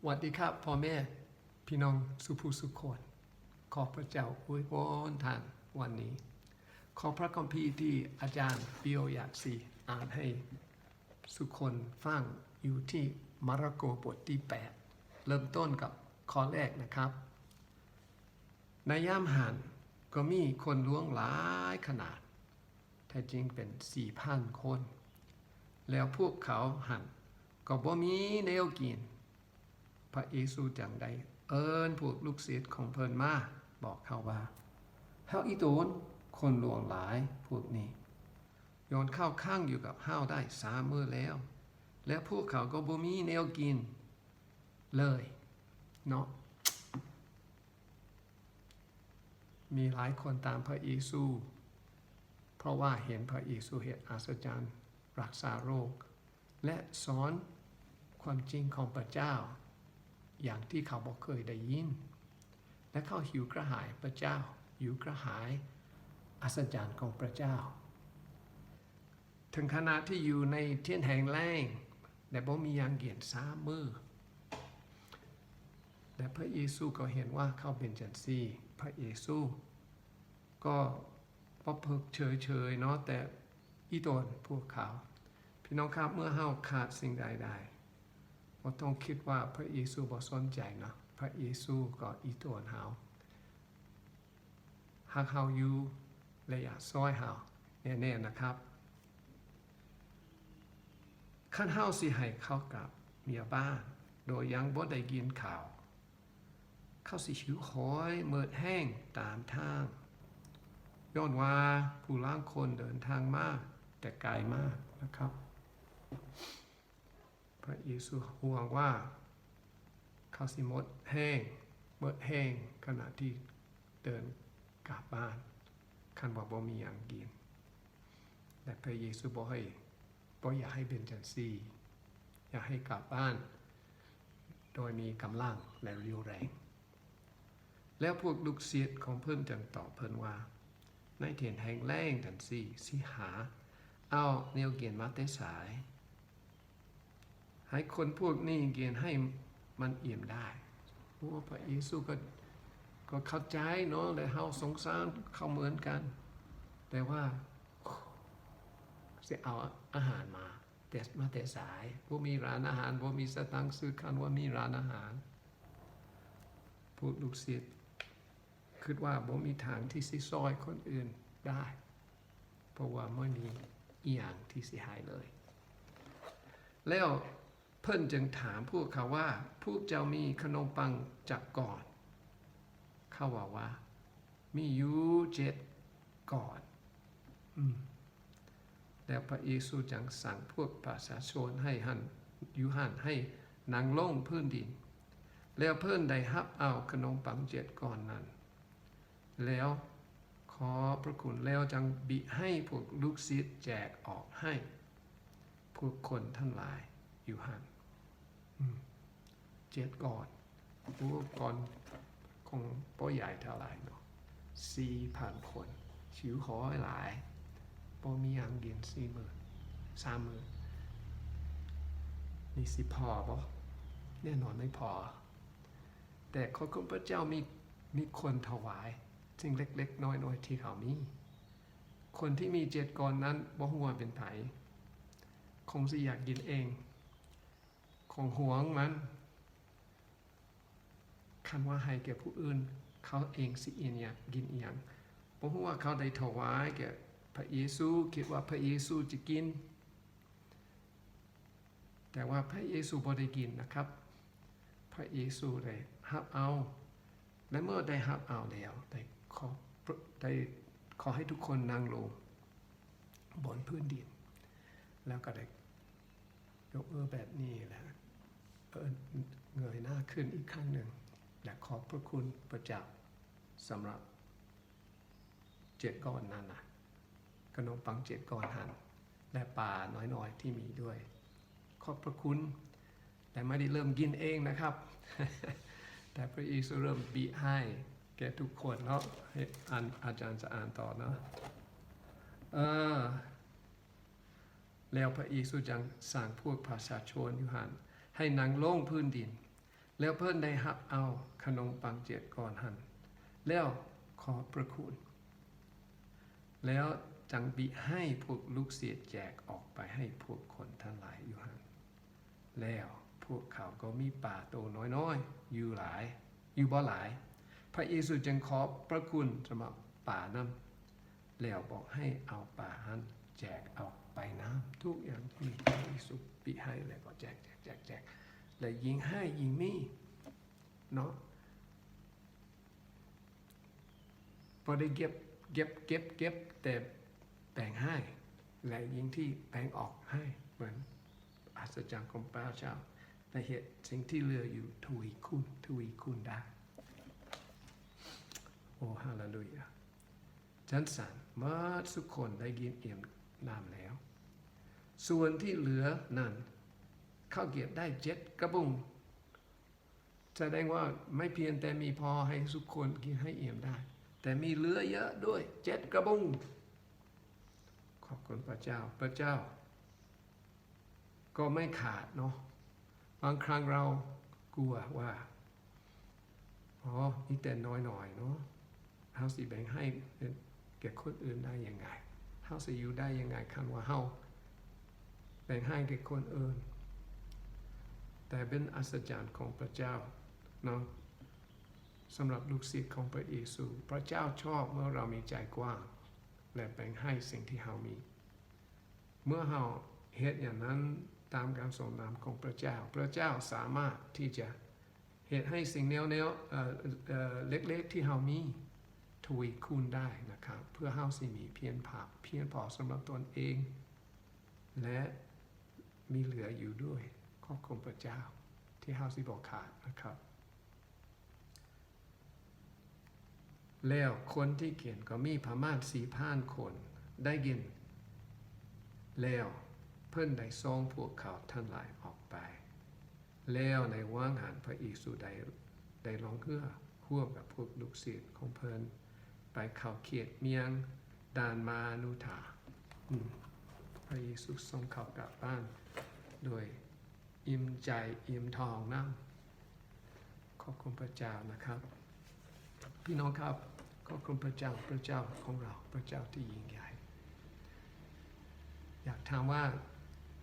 สวัสดีครับพ่อแม่พี่น้องสุภูสุคนขอพระเจ้าอวยพรท่านวันนี้ ขอพระคัมภีร์ที่อาจารย์ปิโออยากสีอ่านให้สุคนฟังอยู่ที่มาระโกบทที่ 8 เริ่มต้นกับข้อแรกนะครับ ในย่ามหันก็มีคนล้วงหลายขนาด แท้จริงเป็นสี่พันคน แล้วพวกเขาหันก็บ่มีแนวกิน พระเยซูจังได้เอิ้นพวกลูกศิษย์ของเพิ่นมาบอกเขาว่าเฮาอีโตนคนหลวงหลายพวกนี้โยนเข้าข้างอยู่กับเฮาได้สามมื้อแล้ว และพวกเขาก็บ่มีแนวกินเลยเนาะมีหลายคนตามพระเยซู เพราะว่าเห็นพระเยซูเหตุอัศจรรย์ รักษาโรค และสอนความจริงของพระเจ้า อย่างที่เขาบอกเคยได้ยิน และเขาหิวกระหายพระเจ้า หิวกระหายอัศจรรย์ของพระเจ้า ถึงขนาดที่อยู่ในเทียนแห่งแรงแต่บ่มียางเกียนสามมือและพระเยซูก็เห็นว่าเขาเป็นจันซีพระเยซูก็พอเพิกเฉยเฉยๆเนาะแต่อีตนพวกเขา พี่น้องครับเมื่อเฮาขาดสิ่งใดๆ บ่ต้องคิดว่าพระเยซูบ่สนใจเนาะพระเยซูก็อีตนเฮาหากเฮาอยู่และอยากซอยเฮาแน่ๆนะครับคันเฮาสิให้เขากับเมียบ้านโดยยังบ่ได้ยินข่าวเขาสิหิวโหยเมิดแห้งตามทางย้อนว่าผู้ล่างคนเดินทางมาก แต่ไกลมากนะครับ ระเยซูห่วงว่าเขาสิมดแห้งเมิดแห้งขณะที่เดินกลับบ้านคันว่าบ่มีอย่างกินแต่พระเยซูบอกให้บ่อยากให้เป็นจังซี่อยากให้กลับบ้าน โดยมีกำลังและเรียวแรง แล้วพวกลูกศิษย์ของเพิ่นจังตอบเพิ่นว่า ในเถียนแห่งแรงจังซี่สิหา เอาแนวเกียนมาแต่สาย ให้คนพวกนี้เกียนให้มันเอี่ยมได้โอ้พระเยซูก็ก็เข้าใจเนาะและเฮาสงสารเขาเหมือนกัน แต่ว่าจะเอาอาหารมา แต่มาแต่สายบ่มีร้านอาหารบ่มีสตังค์ซื้อคันว่ามีร้านอาหารพวกลูกศิษย์คิดว่าบ่มีทางที่สิซอยคนอื่นได้ เพราะว่าไม่มีอีหยังที่เสียหายเลย แล้ว เพิ่นจึงถามพวกเขาว่า พวกเจ้ามีขนมปังจากก่อน เขาบอกว่า มีอยู่เจ็ดก่อนอแล้วพระเยซูจังสั่งพวกประชาชนให้หันอยู่หันให้นางล่งพื้นดิน แล้วเพิ่นได้รับเอาขนมปังเจ็ดก่อนนั้น แล้วขอพระคุณแล้วจังบิให้พวกลูกศิษย์แจกออกให้ พวกคนทั้งหลาย อยู่หันอืมเจ็ดก่อนพวกก่อนคงป้อใหญ่เท่าไหร่เนาะสี่พันคนชิวขอหลายปอมีอย่างเดียนสี่หมื่นสามหมื่นนี่สิพอปะแน่นอนไม่พอ แต่ขอคุณพระเจ้ามีมีคนถวายสิ่งเล็ก ๆ น้อยๆที่เขามี คนที่มีเจ็ดกรนั้นบ่หัวเป็นไผคงสิอยากกินเอง คงหวงมันคันว่าให้แก่ผู้อื่น เขาเองสิเอียนอยากกินเอียงบ่ฮู้ว่าเขาได้ถวายแก่พระเยซูคิดว่าพระเยซูจะกิน แต่ว่าพระเยซูบ่ได้กินนะครับ พระเยซูได้รับเอา และเมื่อได้รับเอาแล้วได้ขอได้ขอให้ทุกคนนั่งลงบนพื้นดิน แล้วก็ได้ยกมือแบบนี้แหละ เอิ้นเงยหน้าขึ้นอีกครั้งหนึ่ง และขอบพระคุณพระเจ้าสำหรับเจ็ดก้อนนั้นนะขนมปังเจ็ดก้อนหันและปลาน้อยๆที่มีด้วย ขอบพระคุณ แต่ไม่ได้เริ่มกินเองนะครับ แต่พระเยซูเริ่มบีให้แก่ทุกคนเนาะให้อ่านอาจารย์จะอ่านต่อเนาะเออแล้วพระเยซูจังสั่งพวกประชาชนอยู่หัน ให้นางลงพื้นดิน แล้วเพิ่อนได้หับเอาขนมปังเจ็ดก่อนหัน แล้วขอประคุณ แล้วจังบิให้พวกลูกเสียแจกออกไปให้พวกคนทั้งหลายอยู่หันแล้วพวกเขาก็มีป่าโตน้อยๆ อยู่หลาย อยู่บ่หลาย พระเยซูจึงขอพระคุณสำหรับป่านั้นแล้วบอกให้เอาป่าหันแจกออก ไปน้ำทุกอย่างที่พระเยซูปิให้แล้วก็แจกแจกแจกแจกและยิงให้ยิงมีเนาะพอได้เก็บเก็บเก็บเก็บแต่แบ่งให้ และยิงที่แบ่งออกให้เหมือนอัศจรรย์ของพระเจ้าและเหตุสิ่งที่เหลืออยู่ทวีคูณทวีคูณได้ โอ้ฮาเลลูยาจันสันเมื่อทุกคนได้ยินเอี่ยมนามแล้ว ส่วนที่เหลือนั้นเข้าเก็บได้เจ็ดกระบุงแสดงว่าไม่เพียงแต่มีพอให้ทุกคนกินให้เอี่ยมได้ แต่มีเหลือเยอะด้วยเจ็ดกระบุงขอบคุณพระเจ้าพระเจ้า ก็ไม่ขาดเนาะบางครั้งเรากลัวว่าอ๋อนี่แต่น้อยหน่อยเนาะเฮาสิแบ่งให้แก่คนอื่นได้ยังไงเฮาสิอยู่ได้ยังไงคันว่าเฮา แบ่งให้แก่คนอื่น แต่เป็นอัศจรรย์ของพระเจ้าเนาะสำหรับลูกศิษย์ของพระเยซู พระเจ้าชอบเมื่อเรามีใจกว้าง และแบ่งให้สิ่งที่เฮามี เมื่อเฮาเฮ็ดอย่างนั้นตามการทรงนำของพระเจ้า พระเจ้าสามารถที่จะเหตุให้สิ่งแนวแนวๆเอ่อเอ่อเล็กๆที่เฮามีทวีคูณได้นะครับ เพื่อเฮาสิมีเพียงพอเพียงพอสำหรับตนเอง และ มีเหลืออยู่ด้วยขอบคุณพระเจ้าที่เฮาสิบอกขาดนะครับ แล้วคนที่เขียนก็มีประมาสี่พันคนได้ยิน แล้วเพิ่นได้ทรงพวกเขาท่านหลายออกไป แล้วในว่างหันพระเยซูได้ได้ลองเพื่อควบกับพวกลูกศิษย์ของเพิ่นไปเขาเขตเมียงดานมานุธาอืม พระเยซูทรงข้ากลับบ้านโดยอิ่มใจอิ่มทองน้ำขอบคุณพระเจ้านะครับ พี่น้องครับขอบคุณพระเจ้าพระเจ้าของเราพระเจ้าที่ยิ่งใหญ่ อยากถามว่า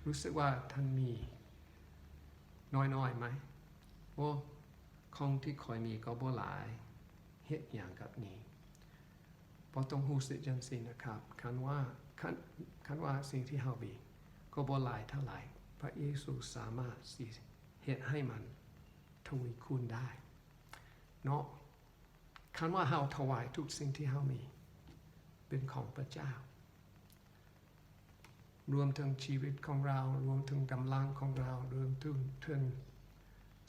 รู้สึกว่าท่านมีน้อยๆไหมโอ้ของที่คอยมีก็บ่หลายเฮ็ดอย่างกับนี้พอต้องรู้สึกจังซี่นะครับคันว่า คันคันว่าสิ่งที่เฮามีก็บ่หลายเท่าไหร่พระเยซูสามารถสิเฮ็ดให้มันทวีคูณได้เนาะคันว่าเฮาถวายทุกสิ่งที่เฮามี เป็นของพระเจ้า รวมถึงชีวิตของเรา รวมถึงกำลังของเรา รวมถึงถึง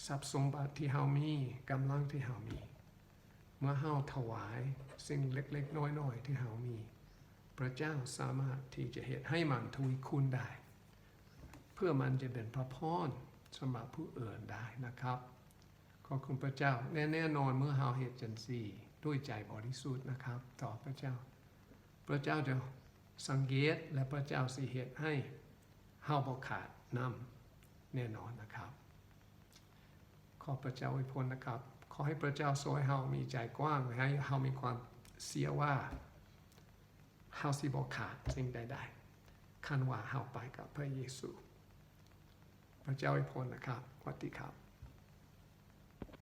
ทรัพย์สมบัติที่เฮามีกำลังที่เฮามี เมื่อเฮาถวายสิ่งเล็กๆ น้อยๆ ที่เฮามี พระเจ้าสามารถที่จะเหตุให้มันทวีคูณได้ เพื่อมันจะเป็นพระพรสำหรับผู้อื่นได้นะครับขอบคุณพระเจ้าแน่แน่นอนเมื่อเฮาเหตุจันซี่ด้วยใจบริสุทธิ์นะครับ ต่อพระเจ้า พระเจ้าจะสังเกตและพระเจ้าสิเหตุให้เฮาบ่ขาดนำแน่นอนนะครับ ขอพระเจ้าอวยพรนะครับ ขอให้พระเจ้าทรงให้เฮามีใจกว้างให้เฮามีความเสียว่า เฮาสิบ่ขาดสิ่งใดๆคันว่าเฮาไปกับพระเยซู พระเจ้าอวยพรนะครับวัสดีครับ